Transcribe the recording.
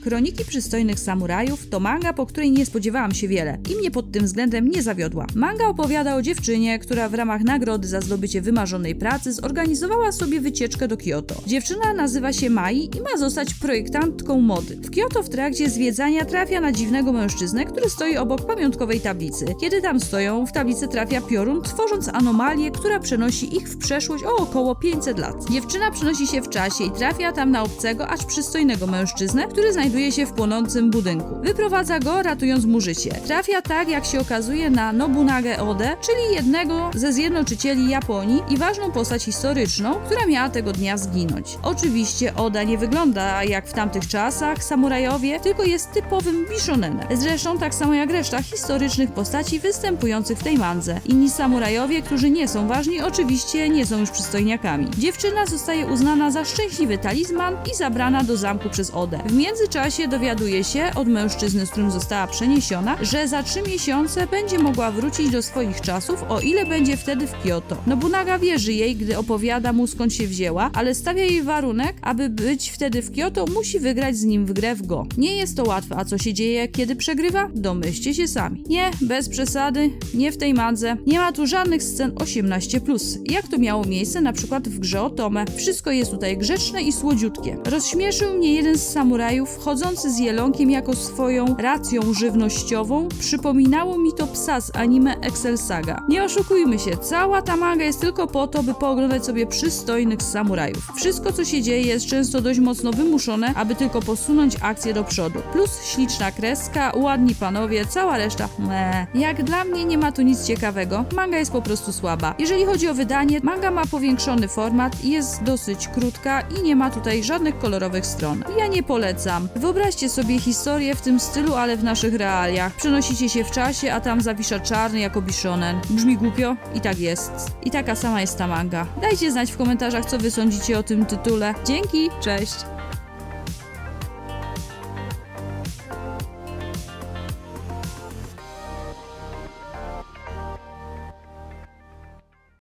Kroniki przystojnych samurajów to manga, po której nie spodziewałam się wiele i mnie pod tym względem nie zawiodła. Manga opowiada o dziewczynie, która w ramach nagrody za zdobycie wymarzonej pracy zorganizowała sobie wycieczkę do Kyoto. Dziewczyna nazywa się Mai i ma zostać projektantką mody. W Kyoto w trakcie zwiedzania trafia na dziwnego mężczyznę, który stoi obok pamiątkowej tablicy. Kiedy tam stoją, w tablicę trafia piorun, tworząc anomalię, która przenosi ich w przeszłość o około 500 lat. Dziewczyna przenosi się w czasie i trafia tam na obcego, acz przystojnego mężczyznę, który znajduje się w płonącym budynku. Wyprowadza go, ratując mu życie. Trafia tak, jak się okazuje, na Nobunagę Odę, czyli jednego ze zjednoczycieli Japonii i ważną postać historyczną, która miała tego dnia zginąć. Oczywiście Oda nie wygląda jak w tamtych czasach samurajowie, tylko jest typowym bishonenem. Zresztą tak samo jak reszta historycznych postaci występujących w tej mandze. Inni samurajowie, którzy nie są ważni, oczywiście nie są już przystojniakami. Dziewczyna zostaje uznana za szczęśliwy talizman i zabrana do zamku przez Odę. W międzyczasie dowiaduje się od mężczyzny, z którym została przeniesiona, że za trzy miesiące będzie mogła wrócić do swoich czasów, o ile będzie wtedy w Kyoto. Nobunaga wierzy jej, gdy opowiada mu skąd się wzięła, ale stawia jej warunek, aby być wtedy w Kyoto, musi wygrać z nim w grę w Go. Nie jest to łatwe, a co się dzieje, kiedy przegrywa? Domyślcie się sami. Nie, bez przesady, nie w tej madze. Nie ma tu żadnych scen 18+, jak to miało miejsce na przykład w grze o Tomę. Wszystko jest tutaj grzeczne i słodziutkie. Rozśmieszył mnie jeden z samurajów, chodzący z jelonkiem jako swoją racją żywnościową. Przypominało mi to psa z anime Excel Saga. Nie oszukujmy się, cała ta manga jest tylko po to, by pooglądać sobie przystojnych samurajów. Wszystko, co się dzieje, jest często dość mocno wymuszone, aby tylko posunąć akcję do przodu. Plus śliczna kreska, ładni panowie, cała reszta meh. Jak dla mnie nie ma tu nic ciekawego, manga jest po prostu słaba. Jeżeli chodzi o wydanie, manga ma powiększony format jest dosyć krótka i nie ma tutaj żadnych kolorowych stron. Ja nie polecam. Wyobraźcie sobie historię w tym stylu, ale w naszych realiach. Przenosicie się w czasie, a tam zawisza czarny jako bishonen. Brzmi głupio? I tak jest. I taka sama jest ta manga. Dajcie znać w komentarzach, co wy sądzicie o tym tytule. Dzięki, cześć!